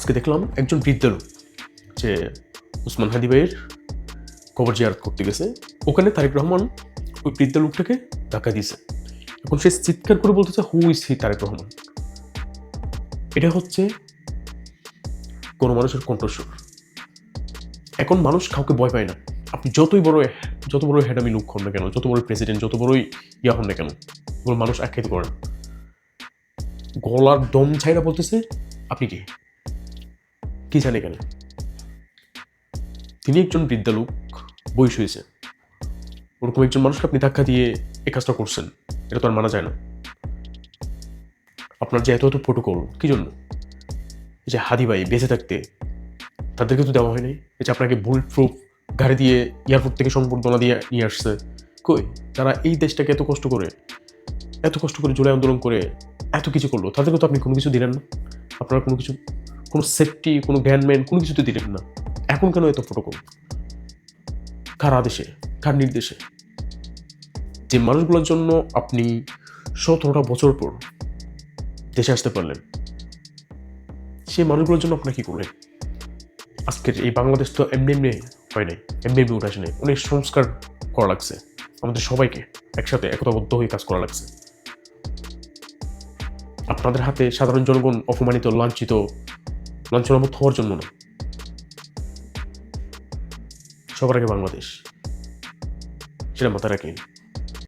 আজকে দেখলাম একজন বৃদ্ধ লোক যে উসমান হাদি ভাইয়ের কবর জিয়ারত করতে গেছে। ওখানে তারেক রহমান ওই বৃদ্ধ লোকটাকে ধাক্কা দিয়েছে। এখন সে চিৎকার করে বলতেছে, হু, ইস হি তারেক রহমান। এটা হচ্ছে কোনো মানুষের কণ্ঠস্বর। এখন মানুষ কাউকে ভয় পায় না। আপনি যতই বড়, যত বড় হেডামি লোক হন না কেন, যত বড় প্রেসিডেন্ট যত বড়ই ইয়া হন না কেন মানুষ আখ্যায়িত করেন। গলার দম ছাইরা বলতেছে, আপনি কি? কি জানে কেন তিনি একজন বৃদ্ধা লোক বয়স হয়েছে ওরকম একজন মানুষকে আপনি ধাক্কা দিয়ে এই কাজটা করছেন, এটা তো আর মানা যায় না। আপনার যে এত এত প্রোটোকল কি জন্য? যে হাদি ভাই বেঁচে থাকতে তাদেরকে তো দেওয়া হয়নি এই যে আপনাকে বুলেট প্রুফ গাড়ি দিয়ে এয়ারপোর্ট থেকে সম্বর্ধনা দিয়ে নিয়ে আসছে, কই? তারা এই দেশটাকে এত কষ্ট করে, এত কষ্ট করে জুলাই আন্দোলন করে এত কিছু করল, তাদেরকে তো আপনি কোনো কিছু দিলেন না। আপনারা কোনো কিছু কোনো সেফটি কোনো জ্ঞানম্যান কোনো কিছুতে দিলেন না। এখন কেন এত প্রোটোকল কার আদেশে? কার নির্দেশে? যে মানুষগুলোর জন্য আপনি সতেরোটা বছর পর দেশে আসতে পারলেন, সেই মানুষগুলোর জন্য আপনার কি করলেন? আজকের এই বাংলাদেশ তো এমনি এমনি হয় নাই, এমনি এমনি উঠে আসে নাই। অনেক সংস্কার করা লাগছে। আমাদের সবাইকে একসাথে একতাবদ্ধ হয়ে কাজ করা লাগছে। আপনাদের হাতে সাধারণ জনগণ অপমানিত, লাঞ্ছিত লাঞ্ছনামুক্ত হওয়ার জন্য না। সবার আগে বাংলাদেশ। সেটা মাথায় রাখেন।